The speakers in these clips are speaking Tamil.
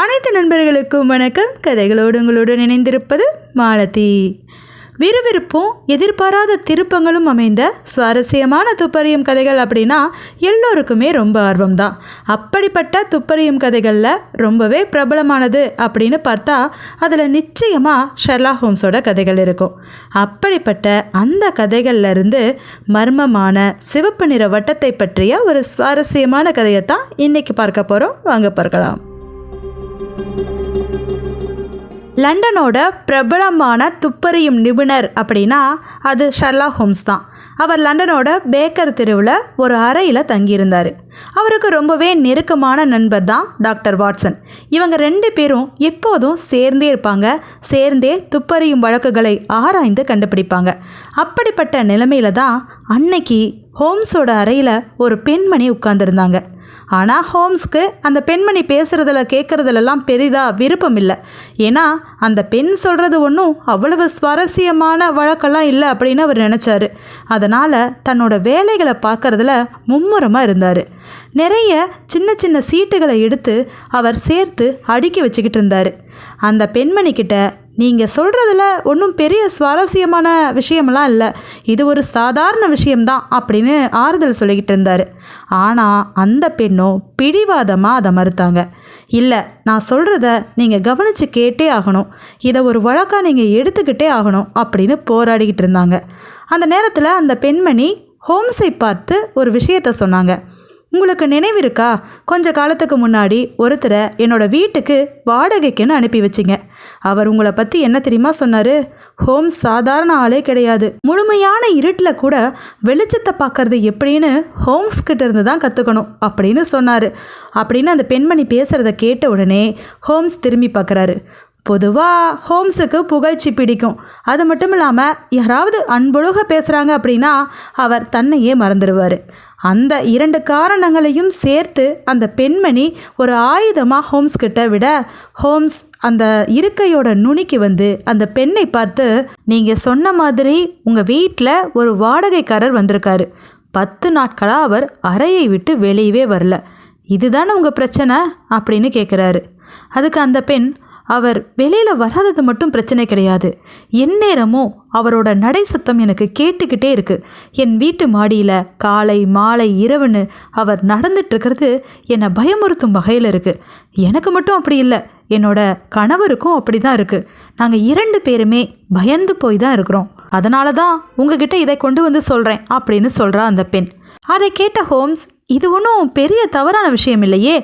அனைத்து நண்பர்களுக்கும் வணக்கம். கதைகளோடு உங்களுடன் இணைந்திருப்பது மாலதி. விறுவிறுப்பும் எதிர்பாராத திருப்பங்களும் அமைந்த சுவாரஸ்யமான துப்பறியும் கதைகள் அப்படின்னா எல்லோருக்குமே ரொம்ப ஆர்வம்தான். அப்படிப்பட்ட துப்பறியும் கதைகளில் ரொம்பவே பிரபலமானது அப்படின்னு பார்த்தா அதில் நிச்சயமாக ஷெர்லா ஹோம்ஸோட கதைகள் இருக்கும். அப்படிப்பட்ட அந்த கதைகள்ல இருந்து மர்மமான சிவப்பு நிற வட்டத்தை பற்றிய ஒரு சுவாரஸ்யமான கதையை தான் இன்றைக்கி பார்க்க போகிறோம் வாங்க பார்க்கலாம். லண்டனோட பிரபலமான துப்பறியும் நிபுணர் அப்படின்னா அது ஷர்லா ஹோம்ஸ் தான். அவர் லண்டனோட பேக்கர் தெருவில் ஒரு அறையில் தங்கியிருந்தார். அவருக்கு ரொம்பவே நெருக்கமான நண்பர் தான் டாக்டர் வாட்சன். இவங்க ரெண்டு பேரும் எப்போதும் சேர்ந்தே இருப்பாங்க. சேர்ந்தே துப்பறியும் வழக்குகளை ஆராய்ந்து கண்டுபிடிப்பாங்க. அப்படிப்பட்ட நிலைமையில தான் அன்னைக்கு ஹோம்ஸோட அறையில் ஒரு பெண்மணி உட்கார்ந்துருந்தாங்க. ஆனால் ஹோம்ஸ்க்கு அந்த பெண்மணி பேசுகிறதுல கேட்குறதுலலாம் பெரிதாக விருப்பம் இல்லை ஏன்னா அந்த பெண் சொல்கிறது ஒன்றும் அவ்வளவு சுவாரஸ்யமான வழக்கெல்லாம் இல்லை அப்படின்னு அவர் நினச்சாரு. அதனால் தன்னோட வேலைகளை பார்க்கறதுல மும்முரமாக இருந்தார். நிறைய சின்ன சின்ன சீட்டுகளை எடுத்து அவர் சேர்த்து அடுக்கி வச்சுக்கிட்டு இருந்தார். அந்த பெண்மணிக்கிட்ட நீங்கள் சொல்கிறதுல ஒன்றும் பெரிய சுவாரஸ்யமான விஷயமெல்லாம் இல்லை. இது ஒரு சாதாரண விஷயம்தான் அப்படின்னு ஆறுதல் சொல்லிக்கிட்டு இருந்தார். ஆனால் அந்த பெண்ணும் பிடிவாதமாக அதை மறுத்தாங்க. இல்லை நான் சொல்கிறத நீங்கள் கவனித்து கேட்டே ஆகணும். இதை ஒரு வழக்காக நீங்கள் எடுத்துக்கிட்டே ஆகணும் அப்படின்னு போராடிக்கிட்டு இருந்தாங்க. அந்த நேரத்தில் அந்த பெண்மணி ஹோம்ஸை பார்த்து ஒரு விஷயத்த சொன்னாங்க. உங்களுக்கு நினைவிருக்கா? கொஞ்ச காலத்துக்கு முன்னாடி ஒருத்தரை என்னோட வீட்டுக்கு வாடகைக்குன்னு அனுப்பி வச்சிங்க. அவர் உங்களை பற்றி என்ன தெரியுமா சொன்னார்? ஹோம்ஸ் சாதாரண ஆளே கிடையாது. முழுமையான இருட்டில் கூட வெளிச்சத்தை பார்க்கறது எப்படின்னு ஹோம்ஸ் கிட்ட இருந்து தான் கற்றுக்கணும் அப்படின்னு சொன்னார். அப்படின்னு அந்த பெண்மணி பேசுகிறத கேட்ட உடனே ஹோம்ஸ் திரும்பி பார்க்குறாரு பொதுவாக ஹோம்ஸுக்கு புகழ்ச்சி பிடிக்கும். அது மட்டும் இல்லாமல் யாராவது அன்பொழுக பேசுகிறாங்க அப்படின்னா அவர் தன்னையே மறந்துடுவார். அந்த இரண்டு காரணங்களையும் சேர்த்து அந்த பெண்மணி ஒரு ஆயுதமாக ஹோம்ஸ் கிட்ட விட ஹோம்ஸ் அந்த இருக்கையோட நுனிக்கு வந்து அந்த பெண்ணை பார்த்து நீங்கள் சொன்ன மாதிரி உங்கள் வீட்டில் ஒரு வாடகைக்காரர் வந்திருக்காரு. பத்து நாட்களாக அவர் அறையை விட்டு வெளியவே வரல. இதுதானே உங்கள் பிரச்சனை? அப்படின்னு கேட்குறாரு அதுக்கு அந்த பெண் அவர் வெளியில் வராதது மட்டும் பிரச்சனை கிடையாது. எந்நேரமும் அவரோட நடை சத்தம் எனக்கு கேட்டுக்கிட்டே இருக்கு. என் வீட்டு மாடியில் காலை மாலை இரவுன்னு அவர் நடந்துட்டுருக்கிறது என்னை பயமுறுத்தும் வகையில் இருக்கு. எனக்கு மட்டும் அப்படி இல்லை என்னோட கணவருக்கும் அப்படி தான் இருக்குது நாங்கள் இரண்டு பேருமே பயந்து போய் தான் இருக்கிறோம். அதனால தான் உங்ககிட்ட இதை கொண்டு வந்து சொல்கிறேன் அப்படின்னு சொல்கிறா அந்த பெண். அதை கேட்ட ஹோம்ஸ் இது ஒன்றும் பெரிய தவறான விஷயம் இல்லையே.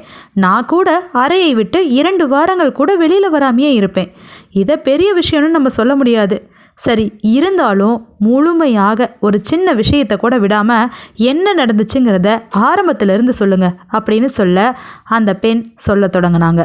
நான் கூட அறையை விட்டு இரண்டு வாரங்கள் கூட வெளியில் வராமையே இருப்பேன். இதை பெரிய விஷயம்னு நம்ம சொல்ல முடியாது. சரி இருந்தாலும் முழுமையாக ஒரு சின்ன விஷயத்தை கூட விடாமல் என்ன நடந்துச்சுங்கிறத ஆரம்பத்திலிருந்து சொல்லுங்கள் அப்படின்னு சொல்ல அந்த பெண் சொல்ல தொடங்கினாங்க.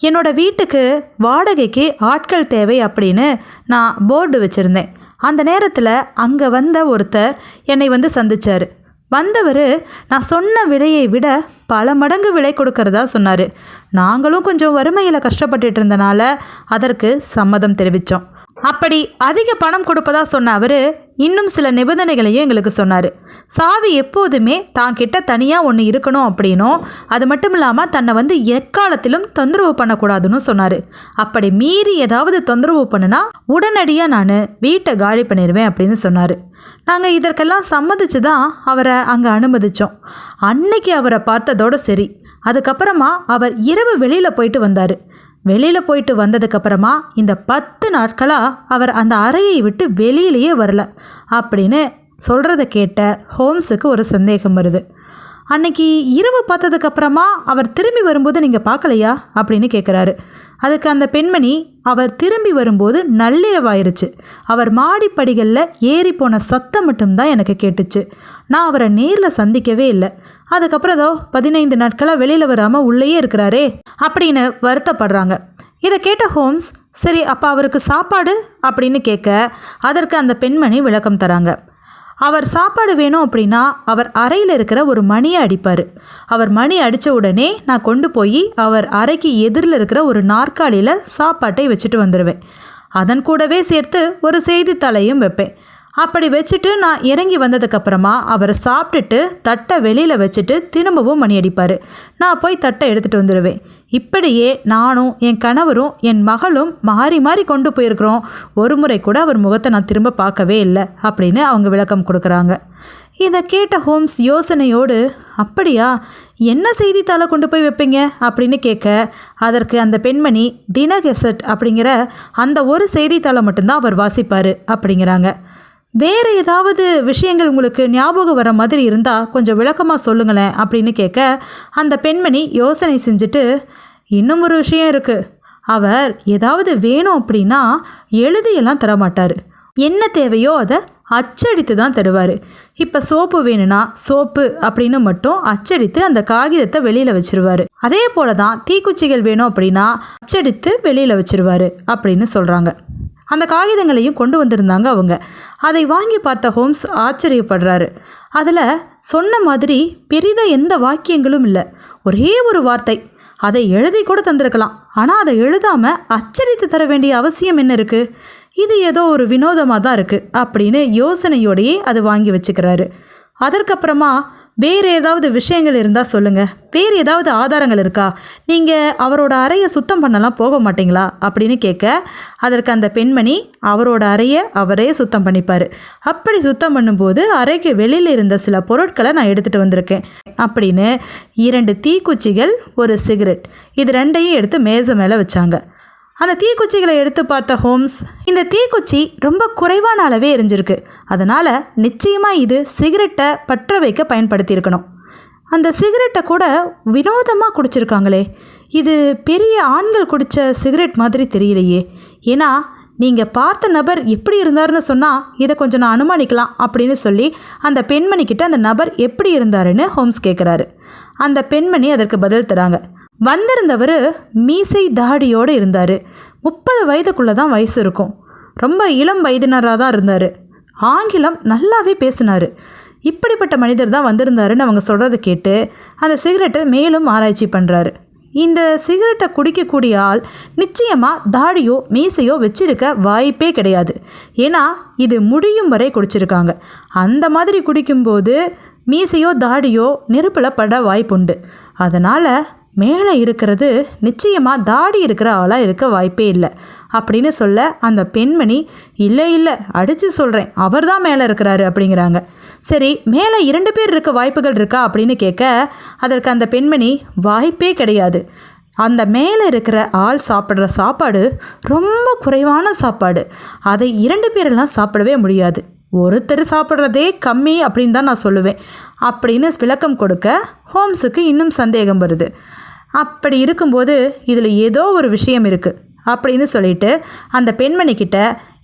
என்னோட வீட்டுக்கு வாடகைக்கு ஆட்கள் தேவை அப்படின்னு நான் போர்டு வச்சுருந்தேன். அந்த நேரத்தில் அங்கே வந்த ஒருத்தர் என்னை வந்து சந்திச்சார். வந்தவர் நான் சொன்ன விலையை விட பல மடங்கு விலை கொடுக்கறதா சொன்னார். நாங்களும் கொஞ்சம் வறுமையில் கஷ்டப்பட்டுட்டு இருந்தனால அதற்கு சம்மதம் தெரிவித்தோம் அப்படி அதிக பணம் கொடுப்பதா சொன்ன அவர் இன்னும் சில நிபந்தனைகளையும் எங்களுக்கு சொன்னார். சாவி எப்போதுமே தான் கிட்ட தனியாக ஒன்று இருக்கணும் அப்படின்னும் அது மட்டும் இல்லாமல் தன்னை வந்து எக்காலத்திலும் தொந்தரவு பண்ணக்கூடாதுன்னு சொன்னார். அப்படி மீறி ஏதாவது தொந்தரவு பண்ணுனா உடனடியாக நான் வீட்டை காலி பண்ணிடுவேன் அப்படின்னு சொன்னார். நாங்கள் இதற்கெல்லாம் சம்மதிச்சு தான் அவரை அங்கே அனுமதித்தோம் அன்னைக்கு அவரை பார்த்ததோட சரி. அதுக்கப்புறமா அவர் இரவு வெளியில் போயிட்டு வந்தார். வெளியில் போயிட்டு வந்ததுக்கப்புறமா இந்த பத்து நாட்களாக அவர் அந்த அறையை விட்டு வெளியிலேயே வரல. அப்படின்னு சொல்கிறத கேட்ட ஹோம்ஸுக்கு ஒரு சந்தேகம் வருது. அன்னைக்கு இரவு பார்த்ததுக்கப்புறமா அவர் திரும்பி வரும்போது நீங்கள் பார்க்கலையா? அப்படின்னு கேட்குறாரு அதுக்கு அந்த பெண்மணி அவர் திரும்பி வரும்போது நள்ளிரவாயிருச்சு. அவர் மாடிப்படிகளில் ஏறி போன சத்தம் மட்டும்தான் எனக்கு கேட்டுச்சு. நான் அவரை நேரில் சந்திக்கவே இல்லை. அதுக்கப்புறம் ஏதோ பதினைந்து நாட்களாக வெளியில் வராமல் உள்ளேயே இருக்கிறாரே அப்படின்னு வருத்தப்படுறாங்க. இதை கேட்ட ஹோம்ஸ் சரி அப்போ அவருக்கு சாப்பாடு? அப்படின்னு கேட்க அதற்கு அந்த பெண்மணி விளக்கம் தராங்க. அவர் சாப்பாடு வேணும் அப்படின்னா அவர் அறையில் இருக்கிற ஒரு மணியை அடிப்பார். அவர் மணி அடித்த உடனே நான் கொண்டு போய் அவர் அறைக்கு எதிரில் இருக்கிற ஒரு நாற்காலியில் சாப்பாட்டை வச்சுட்டு வந்துடுவேன் அதன் கூடவே சேர்த்து ஒரு செய்தித்தாளையும் வைப்பேன். அப்படி வச்சுட்டு நான் இறங்கி வந்ததுக்கப்புறமா அவர் சாப்பிட்டுட்டு தட்டை வெளியில் வச்சுட்டு திரும்பவும் மணி அடிப்பார். நான் போய் தட்டை எடுத்துகிட்டு வந்துடுவேன் இப்படியே நானும் என் கணவரும் என் மகளும் மாறி மாறி கொண்டு போயிருக்கிறோம். ஒரு முறை கூட அவர் முகத்தை நான் திரும்ப பார்க்கவே இல்லை அப்படின்னு அவங்க விளக்கம் கொடுக்குறாங்க. இதை கேட்ட ஹோம்ஸ் யோசனையோடு அப்படியா என்ன செய்தித்தாளை கொண்டு போய் வைப்பீங்க? அப்படின்னு கேட்க அதற்கு அந்த பெண்மணி தினகெசட் அப்படிங்கிற அந்த ஒரு செய்தித்தாளை மட்டும்தான் அவர் வாசிப்பார் அப்படிங்கிறாங்க. வேறு ஏதாவது விஷயங்கள் உங்களுக்கு ஞாபகம் வர மாதிரி இருந்தால் கொஞ்சம் விளக்கமாக சொல்லுங்களேன் அப்படின்னு கேட்க அந்த பெண்மணி யோசனை செஞ்சுட்டு இன்னும் ஒரு விஷயம் இருக்குது அவர் ஏதாவது வேணும் அப்படின்னா எழுதியெல்லாம் தரமாட்டார். என்ன தேவையோ அதை அச்சடித்து தான் தருவார். இப்போ சோப்பு வேணும்னா சோப்பு அப்படின்னு மட்டும் அச்சடித்து அந்த காகிதத்தை வெளியில் வச்சிருவாரு. அதே போல தான் தீக்குச்சிகள் வேணும் அப்படின்னா அச்சடித்து வெளியில் வச்சிருவார் அப்படின்னு சொல்கிறாங்க அந்த காகிதங்களையும் கொண்டு வந்திருந்தாங்க அவங்க. அதை வாங்கி பார்த்த ஹோம்ஸ் ஆச்சரியப்படுறாரு. அதில் சொன்ன மாதிரி பெரிதாக எந்த வாக்கியங்களும் இல்லை. ஒரே ஒரு வார்த்தை. அதை எழுதி கூட தந்திருக்கலாம். ஆனால் அதை எழுதாமல் அச்சடித்து தர வேண்டிய அவசியம் என்ன இருக்குது இது ஏதோ ஒரு வினோதமாக தான் இருக்குது அப்படின்னு யோசனையோடையே அது வாங்கி வச்சுக்கிறாரு. அதற்கப்புறமா வேறு ஏதாவது விஷயங்கள் இருந்தால் சொல்லுங்கள் வேறு ஏதாவது ஆதாரங்கள் இருக்கா? நீங்கள் அவரோட அறையை சுத்தம் பண்ணலாம் போக மாட்டீங்களா? அப்படின்னு கேட்க அதற்கு அந்த பெண்மணி அவரோட அறையை அவரே சுத்தம் பண்ணிப்பார். அப்படி சுத்தம் பண்ணும்போது அறைக்கு வெளியில் இருந்த சில பொருட்களை நான் எடுத்துகிட்டு வந்திருக்கேன். அப்படின்னு இரண்டு தீக்குச்சிகள் ஒரு சிகரெட் இது ரெண்டையும் எடுத்து மேஜை மேலே வச்சாங்க. அந்த தீக்குச்சிகளை எடுத்து பார்த்த ஹோம்ஸ் இந்த தீக்குச்சி ரொம்ப குறைவான அளவே எரிஞ்சிருக்கு. அதனால் நிச்சயமாக இது சிகரெட்டை பற்ற வைக்க பயன்படுத்தியிருக்கணும். அந்த சிகரெட்டை கூட வினோதமாக குடிச்சிருக்காங்களே. இது பெரிய ஆண்கள் குடித்த சிகரெட் மாதிரி தெரியலையே. ஏன்னா நீங்கள் பார்த்த நபர் எப்படி இருந்தாருன்னு சொன்னால் இதை கொஞ்சம் நான் அனுமானிக்கலாம் அப்படின்னு சொல்லி அந்த பெண்மணிக்கிட்ட அந்த நபர் எப்படி இருந்தாருன்னு ஹோம்ஸ் கேட்குறாரு அந்த பெண்மணி அதற்கு பதில் தராங்க. வந்திருந்தவர் மீசை தாடியோடு இருந்தார். முப்பது வயதுக்குள்ளே தான் வயசு இருக்கும். ரொம்ப இளம் வயதினராக தான் இருந்தார். ஆங்கிலம் நல்லாவே பேசினார். இப்படிப்பட்ட மனிதர் தான் வந்திருந்தாருன்னு அவங்க சொல்கிறத கேட்டு அந்த சிகரெட்டை மேலும் ஆராய்ச்சி பண்ணுறாரு இந்த சிகரெட்டை குடிக்கக்கூடிய ஆள் நிச்சயமாக தாடியோ மீசையோ வச்சிருக்க வாய்ப்பே கிடையாது. ஏன்னா இது முடியும் வரை குடிச்சிருக்காங்க. அந்த மாதிரி குடிக்கும்போது மீசையோ தாடியோ நெருப்பில் பட வாய்ப்புண்டு. அதனால் மேலே இருக்கிறது நிச்சயமாக தாடி இருக்கிற ஆளாக இருக்க வாய்ப்பே இல்லை. அப்படின்னு சொல்ல அந்த பெண்மணி இல்லை இல்லை அடித்து சொல்கிறேன் அவர் தான் மேலே இருக்கிறாரு அப்படிங்கிறாங்க. சரி மேலே இரண்டு பேர் இருக்க வாய்ப்புகள் இருக்கா அப்படின்னு கேட்க அதற்கு அந்த பெண்மணி வாய்ப்பே கிடையாது. அந்த மேலே இருக்கிற ஆள் சாப்பிட்ற சாப்பாடு ரொம்ப குறைவான சாப்பாடு. அதை இரண்டு பேரெல்லாம் சாப்பிடவே முடியாது. ஒருத்தர் சாப்பிட்றதே கம்மி அப்படின்னு தான் நான் சொல்லுவேன் அப்படின்னு விளக்கம் கொடுக்க ஹோம்ஸுக்கு இன்னும் சந்தேகம் வருது. அப்படி இருக்கும்போது இதில் ஏதோ ஒரு விஷயம் இருக்குது அப்படின்னு சொல்லிட்டு அந்த பெண்மணிக்கிட்ட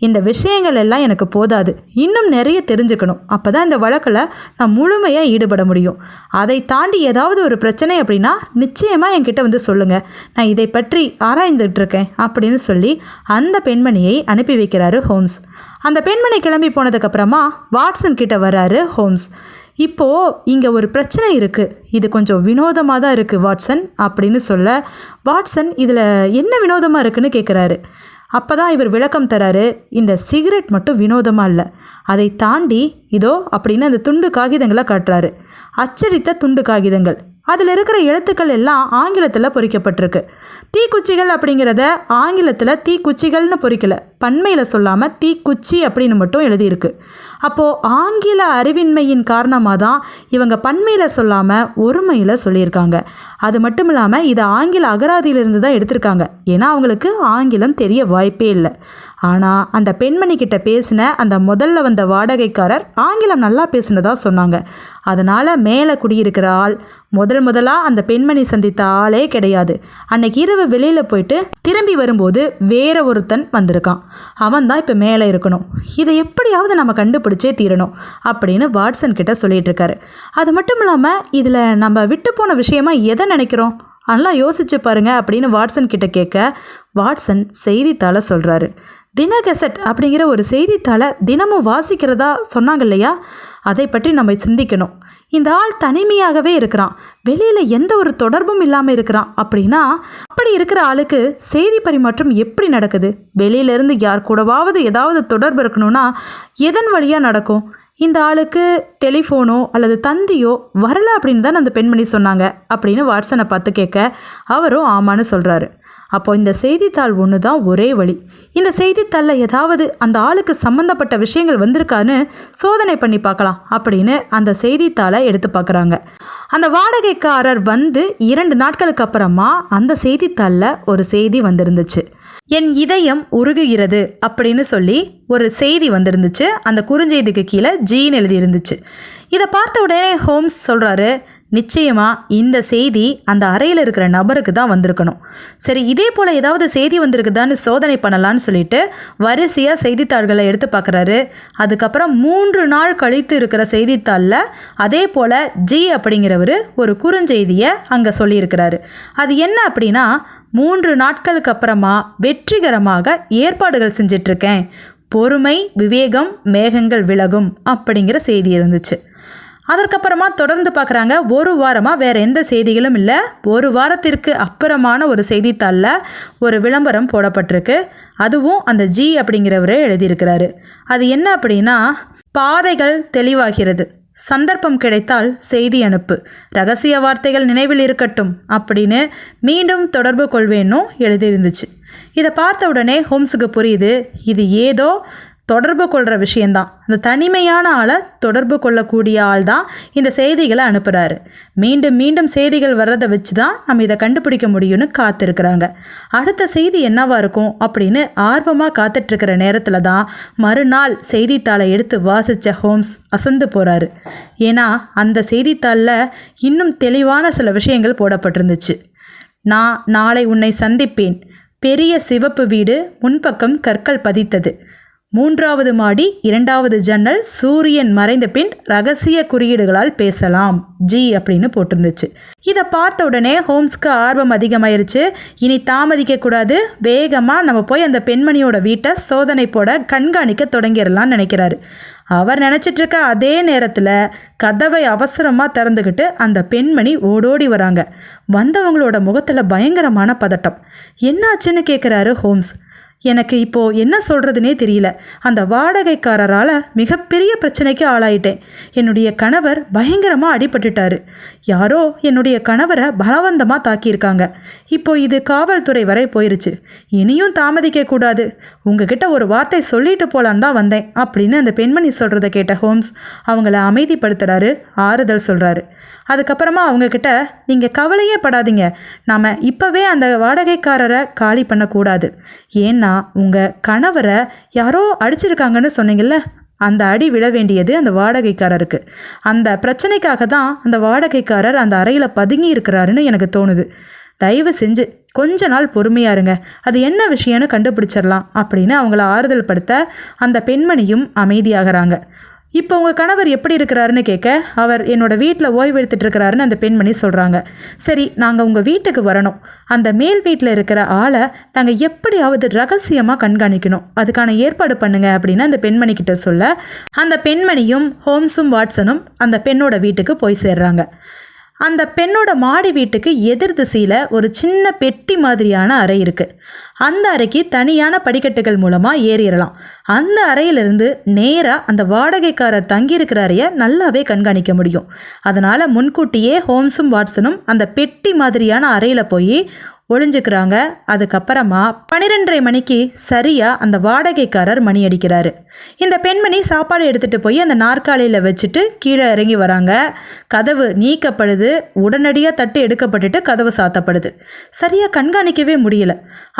இந்த விஷயங்கள் எல்லாம் எனக்கு போதாது. இன்னும் நிறைய தெரிஞ்சுக்கணும். அப்போ தான் இந்த வழக்கில் நான் முழுமையாக ஈடுபட முடியும். அதை தாண்டி ஏதாவது ஒரு பிரச்சனை அப்படின்னா நிச்சயமாக என்கிட்ட வந்து சொல்லுங்கள் நான் இதை பற்றி ஆராய்ந்துட்டுருக்கேன் அப்படின்னு சொல்லி அந்த பெண்மணியை அனுப்பி வைக்கிறாரு ஹோம்ஸ். அந்த பெண்மணி கிளம்பி போனதுக்கப்புறமா வாட்ஸன் கிட்ட வர்றாரு ஹோம்ஸ். இப்போது இங்கே ஒரு பிரச்சனை இருக்குது இது கொஞ்சம் வினோதமாக தான் இருக்குது வாட்சன் அப்படின்னு சொல்ல. வாட்சன் இதில் என்ன வினோதமாக இருக்குன்னு கேட்குறாரு அப்போ தான் இவர் விளக்கம் தராரு இந்த சிகரெட் மட்டும் வினோதமாக இல்லை. அதை தாண்டி இதோ அப்படின்னு அந்த துண்டு காகிதங்களை காட்டுறாரு. அச்சரித்த துண்டு காகிதங்கள். அதில் இருக்கிற எழுத்துக்கள் எல்லாம் ஆங்கிலத்தில் பொறிக்கப்பட்டிருக்கு. தீக்குச்சிகள் அப்படிங்கிறத ஆங்கிலத்தில் தீக்குச்சிகள்னு பொறிக்கலை. பன்மையில் சொல்லாமல் தீக்குச்சி அப்படின்னு மட்டும் எழுதியிருக்கு. அப்போது ஆங்கில அறிவின்மையின் காரணமாக தான் இவங்க பன்மையில் சொல்லாமல் ஒருமையில் சொல்லியிருக்காங்க. அது மட்டும் இல்லாமல் இதை ஆங்கில அகராதியிலிருந்து தான் எடுத்திருக்காங்க. ஏன்னா அவங்களுக்கு ஆங்கிலம் தெரிய வாய்ப்பே இல்லை. ஆனால் அந்த பெண்மணி கிட்ட பேசின அந்த முதல்ல வந்த வாடகைக்காரர் ஆங்கிலம் நல்லா பேசினதாக சொன்னாங்க. அதனால் மேலே குடியிருக்கிற ஆள் முதல் முதலாக அந்த பெண்மணி சந்தித்த ஆளே கிடையாது. அன்னைக்கு இரவு வெளியில் போயிட்டு திரும்பி வரும்போது வேற ஒருத்தன் வந்திருக்கான். அவன் தான் இப்போ மேலே இருக்கணும். இதை எப்படியாவது நம்ம கண்டுபிடிச்சே தீரணும் அப்படின்னு வாட்சன் கிட்ட சொல்லிட்டு இருக்காரு. அது மட்டும் இல்லாமல் இதில் நம்ம விட்டு போன விஷயமா எதை நினைக்கிறோம்? நல்லா யோசிச்சு பாருங்க அப்படின்னு வாட்சன் கிட்ட கேட்க வாட்சன் செய்தித்தாளை சொல்கிறாரு தினகசட் அப்படிங்கிற ஒரு செய்தித்தாளை தினமும் வாசிக்கிறதா சொன்னாங்க இல்லையா? அதை பற்றி நம்ம சிந்திக்கணும். இந்த ஆள் தனிமையாகவே இருக்கிறான். வெளியில் எந்த ஒரு தொடர்பும் இல்லாமல் இருக்கிறான். அப்படின்னா அப்படி இருக்கிற ஆளுக்கு செய்தி பரிமாற்றம் எப்படி நடக்குது? வெளியிலேருந்து யார் கூடவாவது ஏதாவது தொடர்பு இருக்கணும்னா எதன் வழியாக நடக்கும்? இந்த ஆளுக்கு டெலிஃபோனோ அல்லது தந்தியோ வரல அப்படின்னு தான் அந்த பெண்மணி சொன்னாங்க. அப்படின்னு வாட்ஸனை பார்த்து கேட்க அவரும் ஆமான்னு சொல்கிறாரு அப்போ இந்த செய்தித்தாள் ஒன்று தான் ஒரே வழி. இந்த செய்தித்தாளில் ஏதாவது அந்த ஆளுக்கு சம்மந்தப்பட்ட விஷயங்கள் வந்திருக்கான்னு சோதனை பண்ணி பார்க்கலாம் அப்படின்னு அந்த செய்தித்தாளை எடுத்து பார்க்குறாங்க. அந்த வாடகைக்காரர் வந்து இரண்டு நாட்களுக்கு அப்புறமா அந்த செய்தித்தாளில் ஒரு செய்தி வந்திருந்துச்சு. என் இதயம் உருகுகிறது அப்படின்னு சொல்லி ஒரு செய்தி வந்திருந்துச்சு. அந்த குறுஞ்செய்திக்கு கீழே ஜீன் எழுதியிருந்துச்சு. இதை பார்த்த உடனே ஹோம்ஸ் சொல்கிறாரு நிச்சயமாக இந்த செய்தி அந்த அறையில் இருக்கிற நபருக்கு தான் வந்திருக்கணும். சரி இதே போல் ஏதாவது செய்தி வந்திருக்குதான்னு சோதனை பண்ணலான்னு சொல்லிட்டு வரிசையாக செய்தித்தாள்களை எடுத்து பார்க்குறாரு அதுக்கப்புறம் மூன்று நாள் கழித்து இருக்கிற செய்தித்தாளில் அதே போல் ஜி அப்படிங்கிறவர் ஒரு குறுஞ்செய்தியை அங்கே சொல்லியிருக்கிறாரு. அது என்ன அப்படின்னா மூன்று நாட்களுக்கு அப்புறமா வெற்றிகரமாக ஏற்பாடுகள் செஞ்சிட்ருக்கேன். பொறுமை விவேகம் மேகங்கள் விலகும் அப்படிங்கிற செய்தி இருந்துச்சு. அதற்கப்புறமா தொடர்ந்து பார்க்குறாங்க ஒரு வாரமாக வேறு எந்த செய்திகளும் இல்லை. ஒரு வாரத்திற்கு அப்புறமான ஒரு செய்தித்தாளில் ஒரு விளம்பரம் போடப்பட்டிருக்கு. அதுவும் அந்த ஜி அப்படிங்கிறவரே எழுதியிருக்கிறாரு. அது என்ன அப்படின்னா பாதைகள் தெளிவாகிறது. சந்தர்ப்பம் கிடைத்தால் செய்தி அனுப்பு. ரகசிய வார்த்தைகள் நினைவில் இருக்கட்டும் அப்படின்னு மீண்டும் தொடர்பு கொள்வேன்னும் எழுதியிருந்துச்சு. இதை பார்த்த உடனே ஹோம்ஸுக்கு புரியுது இது ஏதோ தொடர்பு கொள்கிற விஷயந்தான். அந்த தனிமையான ஆளை தொடர்பு கொள்ளக்கூடிய ஆள் தான் இந்த செய்திகளை அனுப்புகிறாரு மீண்டும் மீண்டும் செய்திகள் வர்றதை வச்சு தான் நம்ம இதை கண்டுபிடிக்க முடியும்னு காத்திருக்கிறாங்க. அடுத்த செய்தி என்னவாக இருக்கும் அப்படின்னு ஆர்வமாக காத்துட்ருக்கிற நேரத்தில் தான் மறுநாள் செய்தித்தாளை எடுத்து வாசித்த ஹோம்ஸ் அசந்து போகிறாரு ஏன்னா அந்த செய்தித்தாளில் இன்னும் தெளிவான சில விஷயங்கள் போடப்பட்டிருந்துச்சு. நான் நாளை உன்னை சந்திப்பேன். பெரிய சிவப்பு வீடு முன்பக்கம் கற்கள் பதித்தது. மூன்றாவது மாடி இரண்டாவது ஜன்னல் சூரியன் மறைந்த பின் ரகசிய குறியீடுகளால் பேசலாம். ஜி அப்படின்னு போட்டிருந்துச்சு. இதை பார்த்த உடனே ஹோம்ஸ்க்கு ஆர்வம் அதிகமாயிருச்சு. இனி தாமதிக்க கூடாது. வேகமாக நம்ம போய் அந்த பெண்மணியோட வீட்டை சோதனை போட கண்காணிக்க தொடங்கிடலாம்னு நினைக்கிறாரு. அவர் நினச்சிட்டு இருக்க அதே நேரத்தில் கதவை அவசரமாக திறந்துக்கிட்டு அந்த பெண்மணி ஓடோடி வராங்க. வந்தவங்களோட முகத்தில் பயங்கரமான பதட்டம். என்னாச்சுன்னு கேட்குறாரு ஹோம்ஸ். எனக்கு இப்போது என்ன சொல்கிறதுனே தெரியல. அந்த வாடகைக்காரரால் மிகப்பெரிய பிரச்சனைக்கு ஆளாயிட்டேன். என்னுடைய கணவர் பயங்கரமாக அடிபட்டுட்டாரு. யாரோ என்னுடைய கணவரை பலவந்தமாக தாக்கியிருக்காங்க. இப்போ இது காவல்துறை வரை போயிருச்சு. இனியும் தாமதிக்க கூடாது. உங்ககிட்ட ஒரு வார்த்தை சொல்லிட்டு போலான் தான் வந்தேன் அப்படின்னு அந்த பெண்மணி சொல்கிறத கேட்ட ஹோம்ஸ் அவங்கள அமைதிப்படுத்துகிறாரு ஆறுதல் சொல்கிறாரு அதுக்கப்புறமா அவங்கக்கிட்ட நீங்கள் கவலையே படாதீங்க. நாம் இப்போவே அந்த வாடகைக்காரரை காலி பண்ணக்கூடாது. ஏன்னா உங்கள் கணவரை யாரோ அடிச்சிருக்காங்கன்னு சொன்னீங்கல்ல அந்த அடி விழ வேண்டியது அந்த வாடகைக்காரருக்கு. அந்த பிரச்சனைக்காக தான் அந்த வாடகைக்காரர் அந்த அறையில் பதுங்கி இருக்கிறாருன்னு எனக்கு தோணுது. தயவு செஞ்சு கொஞ்ச நாள் பொறுமையாக இருங்க. அது என்ன விஷயம்னு கண்டுபிடிச்சிடலாம் அப்படின்னு அவங்கள ஆறுதல் படுத்த அந்த பெண்மணியும் அமைதியாகிறாங்க. இப்போ உங்கள் கணவர் எப்படி இருக்கிறாருன்னு கேட்க அவர் என்னோட வீட்டில் ஓய்வு இருக்கிறாருன்னு அந்த பெண்மணி சொல்கிறாங்க சரி நாங்கள் உங்கள் வீட்டுக்கு வரணும். அந்த மேல் வீட்டில் இருக்கிற ஆளை நாங்கள் எப்படியாவது ரகசியமாக கண்காணிக்கணும். அதுக்கான ஏற்பாடு பண்ணுங்க அப்படின்னு அந்த பெண்மணி கிட்ட சொல்ல அந்த பெண்மணியும் ஹோம்ஸும் வாட்சனும் அந்த பெண்ணோட வீட்டுக்கு போய் சேர்றாங்க. அந்த பெண்ணோட மாடி வீட்டுக்கு எதிர் திசையில் ஒரு சின்ன பெட்டி மாதிரியான அறை இருக்குது அந்த அறைக்கு தனியான படிக்கட்டுகள் மூலமாக ஏறிடலாம். அந்த அறையிலிருந்து நேராக அந்த வாடகைக்காரர் தங்கியிருக்கிற அறையை நல்லாவே கண்காணிக்க முடியும். அதனால் முன்கூட்டியே ஹோம்ஸும் வாட்சனும் அந்த பெட்டி மாதிரியான அறையில் போய் ஒளிஞ்சுக்கிறாங்க. அதுக்கப்புறமா பன்னிரெண்டரை மணிக்கு சரியாக அந்த வாடகைக்காரர் மணி அடிக்கிறாரு. இந்த பெண்மணி சாப்பாடு எடுத்துகிட்டு போய் அந்த நாற்காலியில் வச்சுட்டு கீழே இறங்கி வராங்க. கதவு நீக்கப்படுது. உடனடியாக தட்டு எடுக்கப்பட்டுட்டு கதவு சாத்தப்படுது. சரியாக கண்காணிக்கவே முடியல.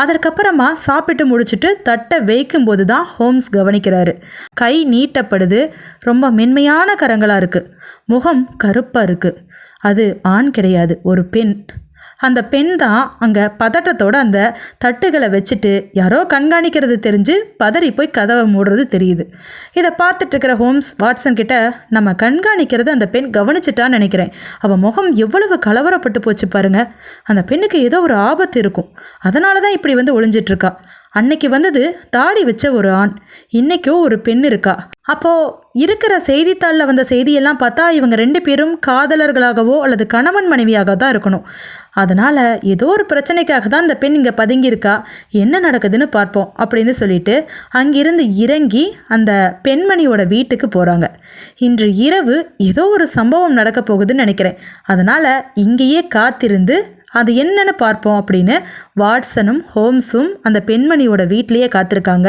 அதற்கப்புறமா சாப்பிட்டு முடிச்சுட்டு தட்டை வைக்கும்போது தான் ஹோம்ஸ் கவனிக்கிறாரு. கை நீட்டப்படுது. ரொம்ப மென்மையான கரங்களாக இருக்குது முகம் கருப்பாக இருக்குது அது ஆண் கிடையாது. ஒரு பெண். அந்த பெண் தான் அங்கே பதட்டத்தோட அந்த தட்டுகளை வச்சுட்டு யாரோ கண்காணிக்கிறது தெரிஞ்சு பதறி போய் கதவை மூடுறது தெரியுது. இதை பார்த்துட்டு இருக்கிற ஹோம்ஸ் வாட்சன் கிட்ட நம்ம கண்காணிக்கிறது அந்த பெண் கவனிச்சிட்டான்னு நினைக்கிறேன். அவள் முகம் எவ்வளவு கலவரப்பட்டு போச்சு பாருங்க. அந்த பெண்ணுக்கு ஏதோ ஒரு ஆபத்து இருக்கும். அதனால தான் இப்படி வந்து ஒளிஞ்சிட்ருக்கா அன்னைக்கு வந்தது தாடி வச்ச ஒரு ஆண். இன்னைக்கோ ஒரு பெண் இருக்கா. அப்போ இருக்கிற செய்தித்தாளில் வந்த செய்தியெல்லாம் பார்த்தா இவங்க ரெண்டு பேரும் காதலர்களாகவோ அல்லது கணவன் மனைவியாக தான் இருக்கணும். அதனால் ஏதோ ஒரு பிரச்சனைக்காக தான் இந்த பெண் இங்கே பதுங்கியிருக்கா. என்ன நடக்குதுன்னு பார்ப்போம் அப்படின்னு சொல்லிட்டு அங்கிருந்து இறங்கி அந்த பெண்மணியோட வீட்டுக்கு போகிறாங்க இன்று இரவு ஏதோ ஒரு சம்பவம் நடக்க போகுதுன்னு நினைக்கிறேன். அதனால் இங்கேயே காத்திருந்து அது என்னென்னு பார்ப்போம் அப்படின்னு வாட்சனும் ஹோம்ஸும் அந்த பெண்மணியோட வீட்லேயே காத்திருக்காங்க.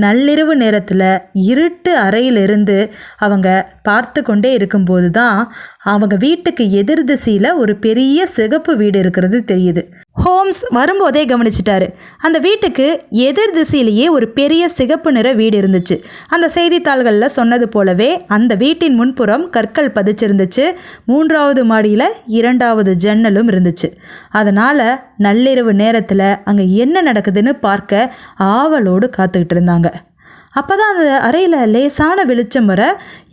நள்ளிரவு நேரத்தில் இருட்டு அறையிலிருந்து அவங்க பார்த்து கொண்டே இருக்கும்போது தான் அவங்க வீட்டுக்கு எதிர் திசையில் ஒரு பெரிய சிகப்பு வீடு இருக்கிறது தெரியுது. ஹோம்ஸ் வரும்போதே கவனிச்சிட்டாரு. அந்த வீட்டுக்கு எதிர் திசையிலேயே ஒரு பெரிய சிகப்பு நிற வீடு இருந்துச்சு. அந்த செய்தித்தாள்களில் சொன்னது போலவே அந்த வீட்டின் முன்புறம் கற்கள் பதிச்சிருந்துச்சு. மூன்றாவது மாடியில் இரண்டாவது ஜன்னலும் இருந்துச்சு. அதனால் நள்ளிரவு நேரத்தில் அங்கே என்ன நடக்குதுன்னு பார்க்க ஆவலோடு காத்துக்கிட்டு இருந்தாங்க. அப்போ தான் அந்த அறையில் லேசான வெளிச்சம் வர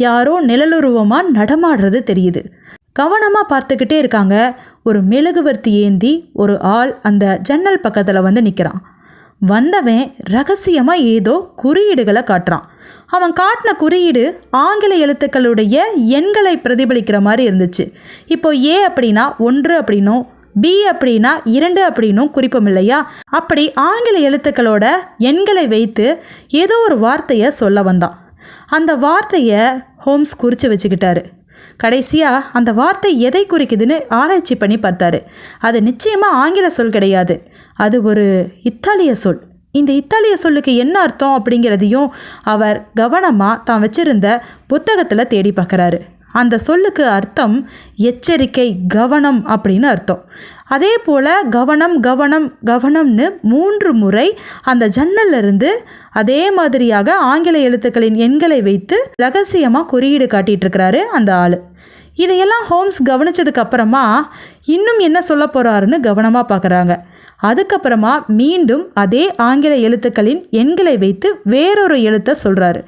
யாரோ நிழலுருவமாக நடமாடுறது தெரியுது. கவனமாக பார்த்துக்கிட்டே இருக்காங்க. ஒரு மெழுகுவர்த்தி ஏந்தி ஒரு ஆள் அந்த ஜன்னல் பக்கத்தில் வந்து நிற்கிறான் வந்தவன் ரகசியமாக ஏதோ குறியீடுகளை காட்டுறான். அவன் காட்டின குறியீடு ஆங்கில எழுத்துக்களுடைய எண்களை பிரதிபலிக்கிற மாதிரி இருந்துச்சு. இப்போ ஏ அப்படின்னா ஒன்று அப்படின்னும் பி அப்படின்னா இரண்டு அப்படின்னும் குறிப்போம் இல்லையா? அப்படி ஆங்கில எழுத்துக்களோட எண்களை வைத்து ஏதோ ஒரு வார்த்தையை சொல்ல வந்தான். அந்த வார்த்தையை ஹோம்ஸ் குறித்து வச்சுக்கிட்டாரு. கடைசியாக அந்த வார்த்தை எதை குறிக்குதுன்னு ஆராய்ச்சி பண்ணி பார்த்தாரு. அது நிச்சயமாக ஆங்கில சொல் கிடையாது. அது ஒரு இத்தாலிய சொல். இந்த இத்தாலிய சொல்லுக்கு என்ன அர்த்தம் அப்படிங்கிறதையும் அவர் கவனமாக தான் வச்சிருந்த புத்தகத்தில் தேடி பார்க்குறாரு. அந்த சொல்லுக்கு அர்த்தம் எச்சரிக்கை கவனம் அப்படின்னு அர்த்தம். அதே போல் கவனம் கவனம் கவனம்னு மூன்று முறை அந்த ஜன்னல்ல இருந்து அதே மாதிரியாக ஆங்கில எழுத்துக்களின் எண்களை வைத்து ரகசியமாக குறியீடு காட்டிகிட்ருக்கிறாரு அந்த ஆள். இதையெல்லாம் ஹோம்ஸ் கவனிச்சதுக்கு அப்புறமா இன்னும் என்ன சொல்ல போகிறாருன்னு கவனமாக பார்க்குறாங்க அதுக்கப்புறமா மீண்டும் அதே ஆங்கில எழுத்துக்களின் எண்களை வைத்து வேறொரு எழுத்தை சொல்கிறாரு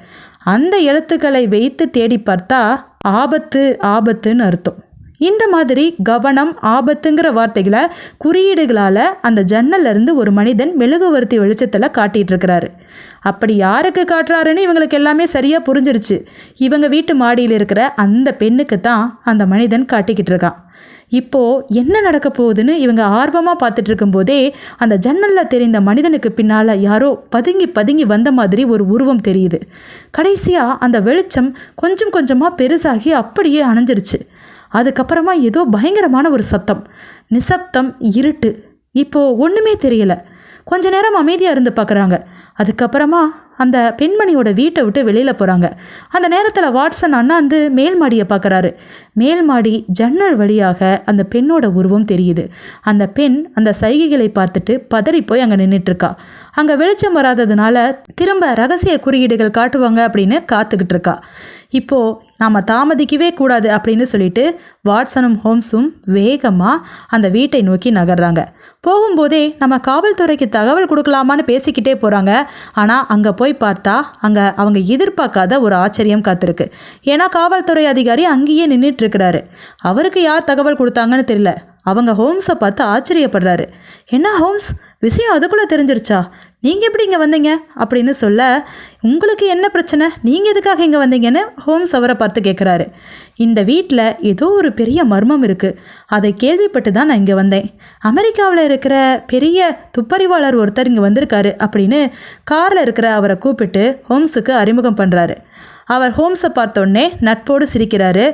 அந்த எழுத்துக்களை வைத்து தேடி பார்த்தா ஆபத்து ஆபத்துன்னு அர்த்தம். இந்த மாதிரி கவனம் ஆபத்துங்கிற வார்த்தைகளை குறியீடுகளால் அந்த ஜன்னல்லேருந்து ஒரு மனிதன் மெழுகுவர்த்தி வெளிச்சத்தில் காட்டிகிட்டு இருக்கிறாரு அப்படி யாருக்கு காட்டுறாருன்னு இவங்களுக்கு எல்லாமே சரியாக புரிஞ்சிருச்சு. இவங்க வீட்டு மாடியில் இருக்கிற அந்த பெண்ணுக்கு தான் அந்த மனிதன் காட்டிக்கிட்டு இருக்கான் இப்போது என்ன நடக்க போகுதுன்னு இவங்க ஆர்வமாக பார்த்துட்டு இருக்கும்போதே அந்த ஜன்னலில் தெரிந்த மனிதனுக்கு பின்னால் யாரோ பதுங்கி பதுங்கி வந்த மாதிரி ஒரு உருவம் தெரியுது. கடைசியாக அந்த வெளிச்சம் கொஞ்சம் கொஞ்சமாக பெருசாகி அப்படியே அணைஞ்சிருச்சு. அதுக்கப்புறமா ஏதோ பயங்கரமான ஒரு சத்தம். நிசப்தம் இருட்டு. இப்போது ஒன்றுமே தெரியலை. கொஞ்ச நேரம் அமைதியாக இருந்து பார்க்குறாங்க அதுக்கப்புறமா அந்த பெண்மணியோட வீட்டை விட்டு வெளியில் போகிறாங்க அந்த நேரத்தில் வாட்சன் அண்ணாந்து மேல் மாடியை பார்க்குறாரு மேல் மாடி ஜன்னல் வழியாக அந்த பெண்ணோட உருவம் தெரியுது. அந்த பெண் அந்த சைகைகளை பார்த்துட்டு பதறி போய் அங்கே நின்றுட்டுருக்கா அங்கே வெளிச்சம் வராததுனால திரும்ப ரகசிய குறியீடுகள் காட்டுவாங்க அப்படின்னு காத்துக்கிட்டு இருக்கா இப்போது நாம் தாமதிக்கவே கூடாது அப்படின்னு சொல்லிட்டு வாட்சனும் ஹோம்ஸும் வேகமாக அந்த வீட்டை நோக்கி நகர்றாங்க. போகும்போதே நம்ம காவல்துறைக்கு தகவல் கொடுக்கலாமான்னு பேசிக்கிட்டே போகிறாங்க ஆனால் அங்கே போய் பார்த்தா அங்கே அவங்க எதிர்பார்க்காத ஒரு ஆச்சரியம் காத்திருக்கு. ஏன்னா காவல்துறை அதிகாரி அங்கேயே நின்றுட்டுருக்கிறாரு அவருக்கு யார் தகவல் கொடுத்தாங்கன்னு தெரியல. அவங்க ஹோம்ஸை பார்த்து ஆச்சரியப்படுறாரு. என்ன ஹோம்ஸ்? விஷயம் அதுக்குள்ளே தெரிஞ்சிருச்சா? நீங்கள் எப்படி இங்கே வந்தீங்க? அப்படின்னு சொல்ல உங்களுக்கு என்ன பிரச்சனை? நீங்கள் எதுக்காக இங்கே வந்தீங்கன்னு ஹோம்ஸ் அவரை பார்த்து கேட்குறாரு இந்த வீட்டில் ஏதோ ஒரு பெரிய மர்மம் இருக்குது அதை கேள்விப்பட்டு தான் நான் இங்கே வந்தேன். அமெரிக்காவில் இருக்கிற பெரிய துப்பறிவாளர் ஒருத்தர் இங்கே வந்திருக்காரு அப்படின்னு காரில் இருக்கிற அவரை கூப்பிட்டு ஹோம்ஸுக்கு அறிமுகம் பண்ணுறாரு அவர் ஹோம்ஸை பார்த்தோன்னே நட்போடு சிரிக்கிறாரு.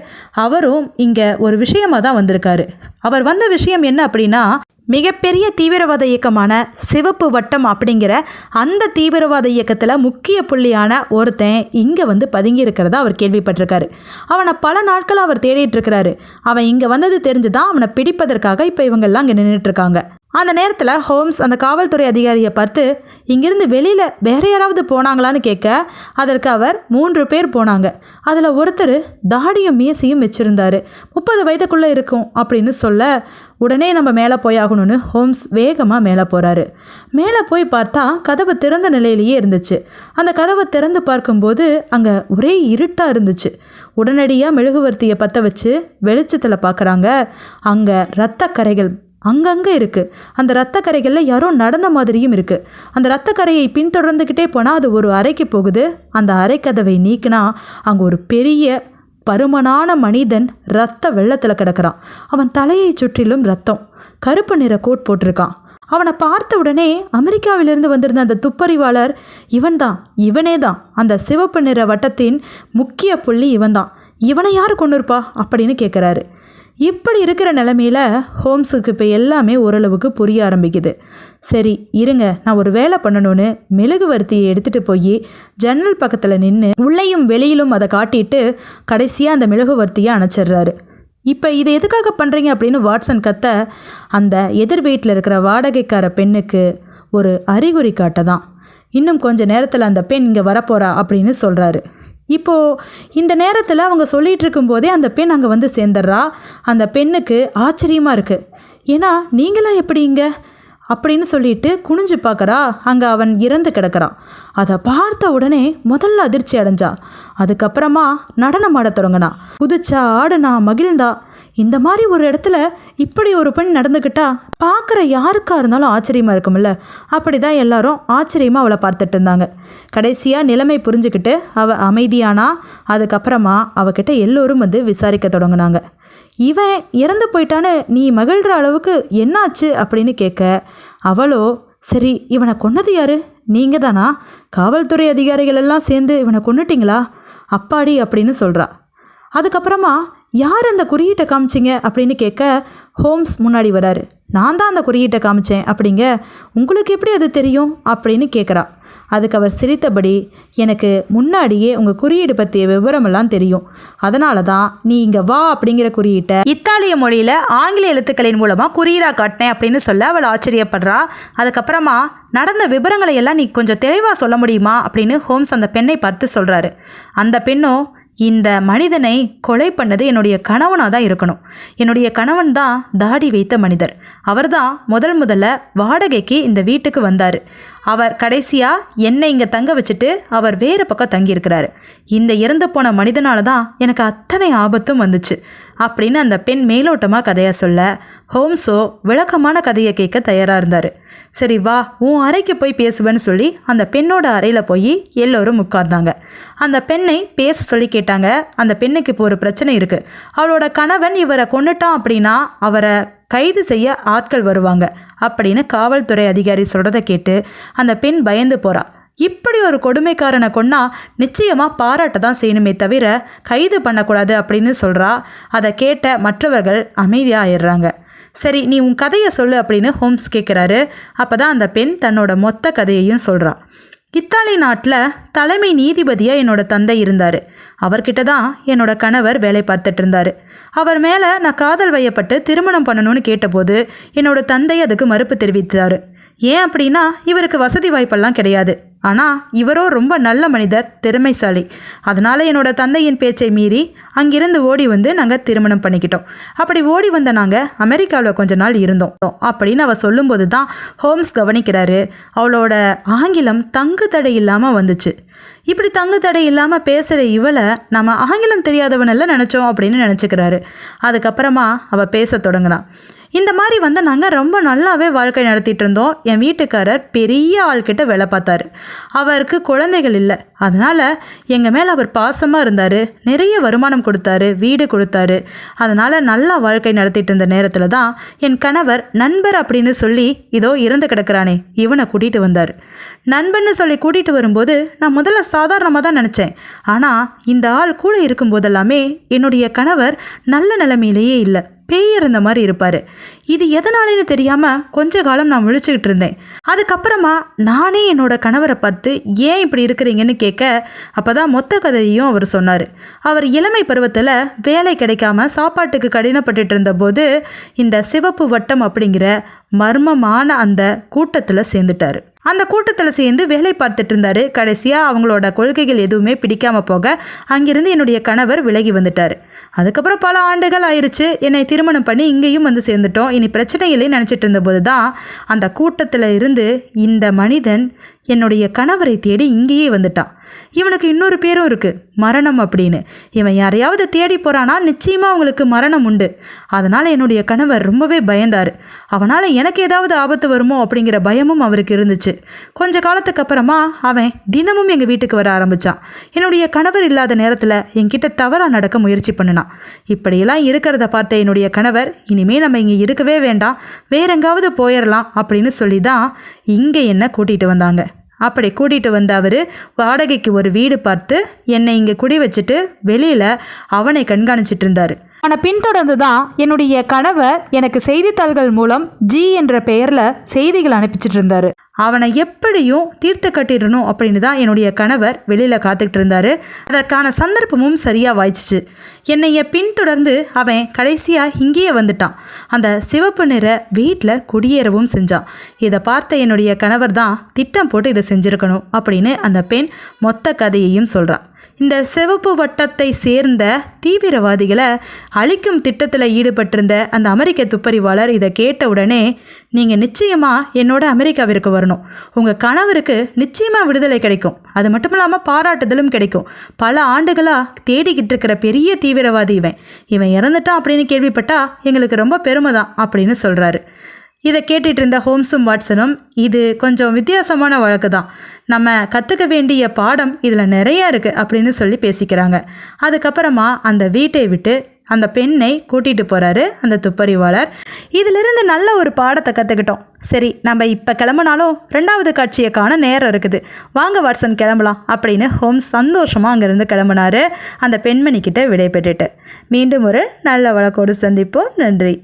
அவரும் இங்கே ஒரு விஷயமாக தான் வந்திருக்காரு. அவர் வந்த விஷயம் என்ன அப்படின்னா மிகப்பெரிய தீவிரவாத இயக்கமான சிவப்பு வட்டம் அப்படிங்கிற அந்த தீவிரவாத இயக்கத்தில் முக்கிய புள்ளியான ஒருத்தன் இங்கே வந்து பதுங்கியிருக்கிறதா அவர் கேள்விப்பட்டிருக்காரு. அவனை பல நாட்கள் அவர் தேடிட்டு இருக்கிறாரு. அவன் இங்கே வந்தது தெரிஞ்சு தான் அவனை பிடிப்பதற்காக இப்போ இவங்கெல்லாம் இங்கே நின்றுட்டு இருக்காங்க. அந்த நேரத்தில் ஹோம்ஸ் அந்த காவல்துறை அதிகாரியை பார்த்து இங்கிருந்து வெளியில் வேற யாராவது போனாங்களான்னு கேட்க அதற்கு அவர் மூன்று பேர் போனாங்க. அதில் ஒருத்தர் தாடியும் மீசையும் வச்சுருந்தார். முப்பது வயதுக்குள்ளே இருக்கும் அப்படின்னு சொல்ல உடனே நம்ம மேலே போயாகணும்னு ஹோம்ஸ் வேகமாக மேலே போகிறாரு மேலே போய் பார்த்தா கதவு திறந்த நிலையிலேயே இருந்துச்சு. அந்த கதவை திறந்து பார்க்கும்போது அங்கே ஒரே இருட்டாக இருந்துச்சு. உடனடியாக மெழுகுவர்த்தியை பற்ற வச்சு வெளிச்சத்தில் பார்க்குறாங்க அங்கே இரத்த கரைகள் அங்கங்கே இருக்குது அந்த ரத்தக்கரைகளில் கரைகளில் யாரோ நடந்த மாதிரியும் இருக்குது அந்த ரத்தக்கரையை கரையை பின்தொடர்ந்துக்கிட்டே போனால் அது ஒரு அறைக்கு போகுது. அந்த அறைக்கதவை நீக்கினா அங்கே ஒரு பெரிய பருமனான மனிதன் ரத்த வெள்ளத்தில் கிடக்கிறான். அவன் தலையை சுற்றிலும் ரத்தம் கருப்பு நிற கோட் போட்டிருக்கான். அவனை பார்த்த உடனே அமெரிக்காவிலிருந்து வந்திருந்த அந்த துப்பறிவாளர் இவன்தான் இவனே தான் அந்த சிவப்பு நிற வட்டத்தின் முக்கிய புள்ளி இவன்தான். இவனை யார் கொண்டிருப்பா அப்படின்னு கேட்குறாரு இப்படி இருக்கிற நிலமையில ஹோம்ஸுக்கு இப்போ எல்லாமே ஓரளவுக்கு புரிய ஆரம்பிக்குது. சரி இருங்க நான் ஒரு வேலை பண்ணணும்னு மெழுகுவர்த்தியை எடுத்துகிட்டு போய் ஜன்னல் பக்கத்தில் நின்று உள்ளேயும் வெளியிலும் அதை காட்டிட்டு கடைசியாக அந்த மெழுகுவர்த்தியை அணைச்சிடுறாரு. இப்போ இது எதுக்காக பண்ணுறீங்க அப்படின்னு வாட்சன் கத்த அந்த எதிர் வீட்டில் இருக்கிற வாடகைக்கார பெண்ணுக்கு ஒரு அறிகுறி காட்ட தான் இன்னும் கொஞ்சம் நேரத்தில் அந்த பெண் இங்கே வரப்போகிறா அப்படின்னு சொல்கிறாரு இப்போது இந்த நேரத்தில் அவங்க சொல்லிகிட்டு இருக்கும்போதே அந்த பெண் அங்கே வந்து சேர்ந்துடுறா. அந்த பெண்ணுக்கு ஆச்சரியமாக இருக்குது ஏன்னா நீங்களாம் எப்படி இங்கே? அப்படின்னு சொல்லிட்டு குனிஞ்சு பார்க்கறா அங்கே அவன் இறந்து கிடக்கிறான். அதை பார்த்த உடனே முதல்ல அதிர்ச்சி அடைஞ்சா. அதுக்கப்புறமா நடனம் ஆட தொடங்கினா. குதிச்சா ஆடுனா மகிழ்ந்தா. இந்த மாதிரி ஒரு இடத்துல இப்படி ஒரு பெண் நடந்துக்கிட்டா பார்க்குற யாருக்கா இருந்தாலும் ஆச்சரியமாக இருக்கும்ல? அப்படி தான் எல்லாரும் ஆச்சரியமாக அவளை பார்த்துட்டு இருந்தாங்க. கடைசியாக நிலைமை புரிஞ்சுக்கிட்டு அவள் அமைதியானா அதுக்கப்புறமா அவகிட்ட எல்லோரும் வந்து விசாரிக்க தொடங்கினாங்க. இவன் இறந்து போயிட்டான்னு நீ மகிழ்கிற அளவுக்கு என்னாச்சு? அப்படின்னு கேட்க அவளோ சரி இவனை கொன்னது யாரு? நீங்கள் தானா காவல்துறை அதிகாரிகள் எல்லாம் சேர்ந்து இவனை கொன்னுட்டீங்களா? அப்பாடி அப்படின்னு சொல்கிறா அதுக்கப்புறமா யார் அந்த குறியீட்டை காமிச்சிங்க அப்படின்னு கேட்க ஹோம்ஸ் முன்னாடி வராரு. நான் தான் அந்த குறியீட்டை காமிச்சேன் அப்படிங்க உங்களுக்கு எப்படி அது தெரியும்? அப்படின்னு கேட்குறா. அதுக்கு அவர் சிரித்தபடி எனக்கு முன்னாடியே உங்கள் குறியீடு பற்றிய விவரமெல்லாம் தெரியும். அதனால தான் நீ இங்கே வா அப்படிங்கிற குறியீட்டை இத்தாலிய மொழியில் ஆங்கில எழுத்துக்களின் மூலமாக குறியீடாக காட்டினேன் அப்படின்னு சொல்ல அவள் ஆச்சரியப்படுறா. அதுக்கப்புறமா நடந்த விவரங்களை எல்லாம் நீ கொஞ்சம் தெளிவாக சொல்ல முடியுமா? அப்படின்னு ஹோம்ஸ் அந்த பெண்ணை பார்த்து சொல்கிறாரு அந்த பெண்ணும் இந்த மனிதனை கொலை பண்ணது என்னுடைய கணவனாக தான் இருக்கணும். என்னுடைய கணவன் தான் தாடி வைத்த மனிதர். அவர்தான் முதல் முதல்ல வாடகைக்கு இந்த வீட்டுக்கு வந்தார். அவர் கடைசியாக என்னை இங்கே தங்க வச்சுட்டு அவர் வேறு பக்கம் தங்கியிருக்கிறாரு. இந்த இறந்து போன மனிதனால தான் எனக்கு அத்தனை ஆபத்தும் வந்துச்சு. அப்படின்னு அந்த பெண் மேலோட்டமாக கதையை சொல்ல ஹோம்ஸோ விளக்கமான கதையை கேட்க தயாராக இருந்தார். சரி வா உன் அறைக்கு போய் பேசுவேன்னு சொல்லி அந்த பெண்ணோட அறையில் போய் எல்லோரும் உட்கார்ந்தாங்க. அந்த பெண்ணை பேச சொல்லி கேட்டாங்க. அந்த பெண்ணுக்கு இப்போ ஒரு பிரச்சனை இருக்குது அவளோட கணவன் இவரை கொண்டுட்டான் அப்படின்னா அவரை கைது செய்ய ஆட்கள் வருவாங்க அப்படின்னு காவல்துறை அதிகாரி சொல்கிறத கேட்டு அந்த பெண் பயந்து போகிறாள் இப்படி ஒரு கொடுமைக்காரனை கொன்னா நிச்சயமாக பாராட்ட தான் செய்யணுமே தவிர கைது பண்ணக்கூடாது அப்படின்னு சொல்கிறா அதை கேட்ட மற்றவர்கள் அமைதியாக ஆயிடுறாங்க சரி நீ உன் கதையை சொல்லு அப்படின்னு ஹோம்ஸ் கேட்குறாரு அப்போ தான் அந்த பெண் தன்னோட மொத்த கதையையும் சொல்கிறா இத்தாலி நாட்டில் தலைமை நீதிபதியாக என்னோட தந்தை இருந்தார். அவர்கிட்ட தான் என்னோட கணவர் வேலை பார்த்துட்டு இருந்தார். அவர் மேலே நான் காதல் வயப்பட்டு திருமணம் பண்ணணும்னு கேட்டபோது என்னோட தந்தை அதுக்கு மறுப்பு தெரிவித்தார். ஏன் அப்படின்னா இவருக்கு வசதி வாய்ப்பெல்லாம் கிடையாது. ஆனால் இவரோ ரொம்ப நல்ல மனிதர் திறமைசாலி. அதனால் என்னோட தந்தையின் பேச்சை மீறி அங்கிருந்து ஓடி வந்து நாங்கள் திருமணம் பண்ணிக்கிட்டோம். அப்படி ஓடி வந்த நாங்கள் அமெரிக்காவில் கொஞ்ச நாள் இருந்தோம். அப்படின்னு அவள் சொல்லும்போது தான் ஹோம்ஸ் கவனிக்கிறாரு. அவளோட ஆங்கிலம் தங்கு தடை இல்லாமல் வந்துச்சு. இப்படி தங்கு தடை இல்லாமல் பேசுகிற இவளை நம்ம ஆங்கிலம் தெரியாதவனெல்லாம் நினச்சோம் அப்படின்னு நினச்சிக்கிறாரு. அதுக்கப்புறமா அவள் பேச தொடங்கினான் இந்த மாதிரி வந்து நாங்கள் ரொம்ப நல்லாவே வாழ்க்கை நடத்திட்டு இருந்தோம் என் வீட்டுக்காரர் பெரிய ஆள்கிட்ட வேலை பார்த்தாரு. அவருக்கு குழந்தைகள் இல்லை. அதனால் எங்கள் மேலே அவர் பாசமாக இருந்தார். நிறைய வருமானம் கொடுத்தாரு. வீடு கொடுத்தாரு. அதனால் நல்லா வாழ்க்கை நடத்திட்டு இருந்த நேரத்தில் தான் என் கணவர் நண்பர் அப்படின்னு சொல்லி இதோ இறந்து கிடக்கிறானே. இவனை கூட்டிகிட்டு வந்தார். நண்பன்னு சொல்லி கூட்டிகிட்டு வரும்போது நான் முதல்ல சாதாரணமாக தான் நினச்சேன். ஆனால் இந்த ஆள் கூட இருக்கும்போதெல்லாமே என்னுடைய கணவர் நல்ல நிலைமையிலேயே இல்லை. பேய் இருந்த மாதிரி இருப்பார். இது எதனாலேன்னு தெரியாமல் கொஞ்ச காலம் நான் முழிச்சுக்கிட்டு இருந்தேன். அதுக்கப்புறமா நானே என்னோட கணவரை பார்த்து ஏன் இப்படி இருக்கிறீங்கன்னு கேட்க அப்போ தான் மொத்த கதையையும் அவர் சொன்னார். அவர் இளமை பருவத்தில் வேலை கிடைக்காம சாப்பாட்டுக்கு கடினப்பட்டுட்டு இருந்தபோது இந்த சிவப்பு வட்டம் அப்படிங்கிற மர்மமான அந்த கூட்டத்தில் சேர்ந்துட்டார். அந்த கூட்டத்தில் சேர்ந்து வேலை பார்த்துட்டு இருந்தாரு. கடைசியாக அவங்களோட கொள்கைகள் எதுவுமே பிடிக்காம போக அங்கிருந்து என்னுடைய கணவர் விலகி வந்துட்டார். அதுக்கப்புறம் பல ஆண்டுகள் ஆயிடுச்சு என்னை திருமணம் பண்ணி இங்கேயும் வந்து சேர்ந்துட்டோம். இனி பிரச்சனை இல்லைன்னு நினச்சிட்டு இருந்தபோது தான் அந்த கூட்டத்தில் இருந்து இந்த மனிதன் என்னுடைய கணவரை தேடி இங்கேயே வந்துட்டான். இவனுக்கு இன்னொரு பேரும் இருக்குது மரணம் அப்படின்னு. இவன் யாரையாவது தேடி போகிறானா நிச்சயமாக அவங்களுக்கு மரணம் உண்டு. அதனால் என்னுடைய கணவர் ரொம்பவே பயந்தார். அவனால் எனக்கு ஏதாவது ஆபத்து வருமோ அப்படிங்கிற பயமும் அவருக்கு இருந்துச்சு. கொஞ்ச காலத்துக்கு அப்புறமா அவன் தினமும் எங்கள் வீட்டுக்கு வர ஆரம்பித்தான் என்னுடைய கணவர் இல்லாத நேரத்தில் என்கிட்ட தவறாக நடக்க முயற்சி பண்ணினான். இப்படியெல்லாம் இருக்கிறத பார்த்த என்னுடைய கணவர் இனிமே நம்ம இங்கே இருக்கவே வேண்டாம் வேற எங்காவது போயிடலாம் அப்படின்னு சொல்லி தான் இங்கே என்ன கூட்டிகிட்டு வந்தாங்க. அப்படி கூட்டிகிட்டு வந்த அவர் வாடகைக்கு ஒரு வீடு பார்த்து என்னை இங்கே குடி வச்சுட்டு வெளியில் அவனை கண்காணிச்சிட்டு இருந்தார். ஆனால் பின்தொடர்ந்து தான் என்னுடைய கணவர் எனக்கு செய்தித்தாள்கள் மூலம் ஜி என்ற பெயரில் செய்திகள் அனுப்பிச்சிட்டு இருந்தார். அவனை எப்படியும் தீர்த்து கட்டிடணும் அப்படின்னு தான் என்னுடைய கணவர் வெளியில் காத்துக்கிட்டு இருந்தாரு. அதற்கான சந்தர்ப்பமும் சரியாக வாய்ச்சிச்சு. என்னைய பின்தொடர்ந்து அவன் கடைசியாக இங்கேயே வந்துட்டான். அந்த சிவப்பு நிற வீட்டில் குடியேறவும் செஞ்சான். இதை பார்த்த என்னுடைய கணவர் தான் திட்டம் போட்டு இதை செஞ்சுருக்கணும் அப்படின்னு அந்த பெண் மொத்த கதையையும் சொல்கிறான் இந்த சிவப்பு வட்டத்தை சேர்ந்த தீவிரவாதிகளை அழிக்கும் திட்டத்தில் ஈடுபட்டிருந்த அந்த அமெரிக்க துப்பறிவாளர் இதை கேட்ட உடனே நீங்கள் நிச்சயமாக என்னோட அமெரிக்காவிற்கு வரணும். உங்கள் கணவருக்கு நிச்சயமாக விடுதலை கிடைக்கும். அது மட்டும் இல்லாமல் பாராட்டுதலும் கிடைக்கும். பல ஆண்டுகளாக தேடிக்கிட்டு இருக்கிற பெரிய தீவிரவாதி இவன். இவன் இறந்துட்டான் அப்படின்னு கேள்விப்பட்டா எங்களுக்கு ரொம்ப பெருமை தான் அப்படின்னு சொல்கிறாரு இதை கேட்டுட்டு இருந்த ஹோம்ஸும் வாட்சனும் இது கொஞ்சம் வித்தியாசமான வழக்கு தான் நம்ம கற்றுக்க வேண்டிய பாடம் இதில் நிறையா இருக்குது அப்படின்னு சொல்லி பேசிக்கிறாங்க. அதுக்கப்புறமா அந்த வீட்டை விட்டு அந்த பெண்ணை கூட்டிகிட்டு போகிறாரு அந்த துப்பறிவாளர். இதிலிருந்து நல்ல ஒரு பாடத்தை கற்றுக்கிட்டோம் சரி நம்ம இப்போ கிளம்புனாலும் ரெண்டாவது காட்சியை காண நேரம் இருக்குது. வாங்க வாட்சன் கிளம்பலாம் அப்படின்னு ஹோம்ஸ் சந்தோஷமாக அங்கேருந்து கிளம்புனாரு. அந்த பெண்மணிக்கிட்ட விடை பெற்றுட்டு. மீண்டும் ஒரு நல்ல வழக்கோடு சந்திப்போம். நன்றி.